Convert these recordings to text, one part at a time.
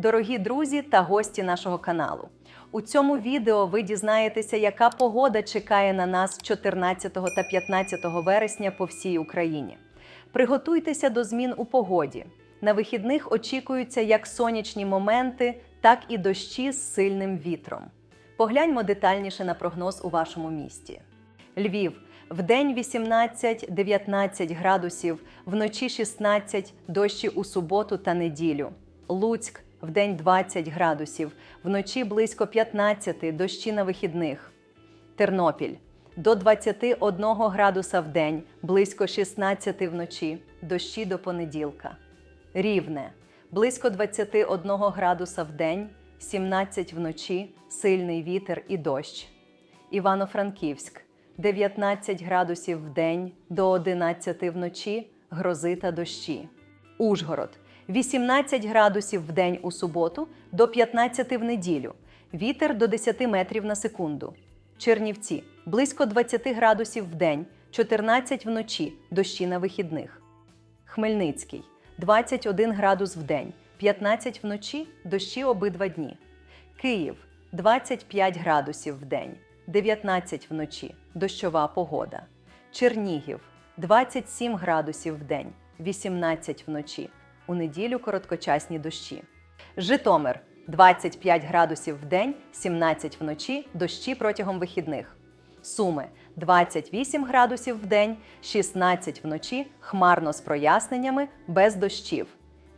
Дорогі друзі та гості нашого каналу. У цьому відео ви дізнаєтеся, яка погода чекає на нас 14 та 15 вересня по всій Україні. Приготуйтеся до змін у погоді. На вихідних очікуються як сонячні моменти, так і дощі з сильним вітром. Погляньмо детальніше на прогноз у вашому місті. Львів вдень 18-19 градусів, вночі 16, дощі у суботу та неділю. Луцьк вдень 20 градусів, вночі близько 15, дощі на вихідних. Тернопіль до 21 градуса в день, близько 16 вночі, дощі до понеділка. Рівне близько 21 градуса в день, 17 вночі, сильний вітер і дощ. Івано-Франківськ 19 градусів в день до 11 вночі, грози та дощі. Ужгород 18 градусів в день у суботу до 15 в неділю. Вітер до 10 метрів на секунду. Чернівці близько 20 градусів в день, 14 вночі, дощі на вихідних. Хмельницький 21 градус в день, 15 вночі, дощі обидва дні. Київ 25 градусів в день, 19 вночі, дощова погода. Чернігів 27 градусів в день, 18 вночі. У неділю короткочасні дощі. Житомир 25 градусів в день, 17 вночі, дощі протягом вихідних. Суми 28 градусів в день, 16 вночі, хмарно з проясненнями, без дощів.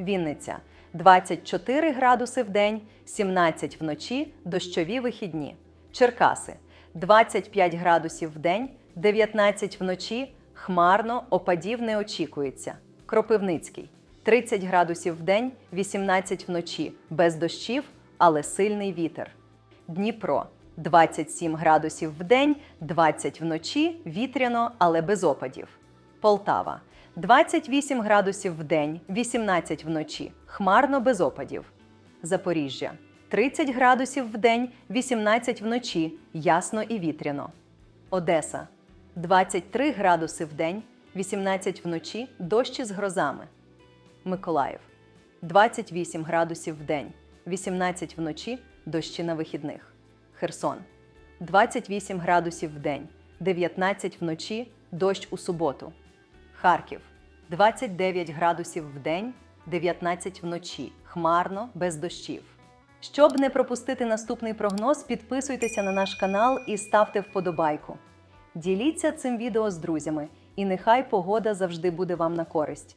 Вінниця 24 градуси в день, 17 вночі, дощові вихідні. Черкаси 25 градусів в день, 19 вночі, хмарно, опадів не очікується. Кропивницький 30 градусів в день, 18 вночі, без дощів, але сильний вітер. Дніпро 27 градусів в день, 20 вночі, вітряно, але без опадів. Полтава 28 градусів в день, 18 вночі, хмарно без опадів. Запоріжжя 30 градусів в день, 18 вночі, ясно і вітряно. Одеса 23 градуси в день, 18 вночі, дощі з грозами. Миколаїв 28 градусів в день, 18 вночі, дощі на вихідних. Херсон 28 градусів в день, 19 вночі, дощ у суботу. Харків 29 градусів в день, 19 вночі, хмарно, без дощів. Щоб не пропустити наступний прогноз, підписуйтеся на наш канал і ставте вподобайку. Діліться цим відео з друзями, і нехай погода завжди буде вам на користь.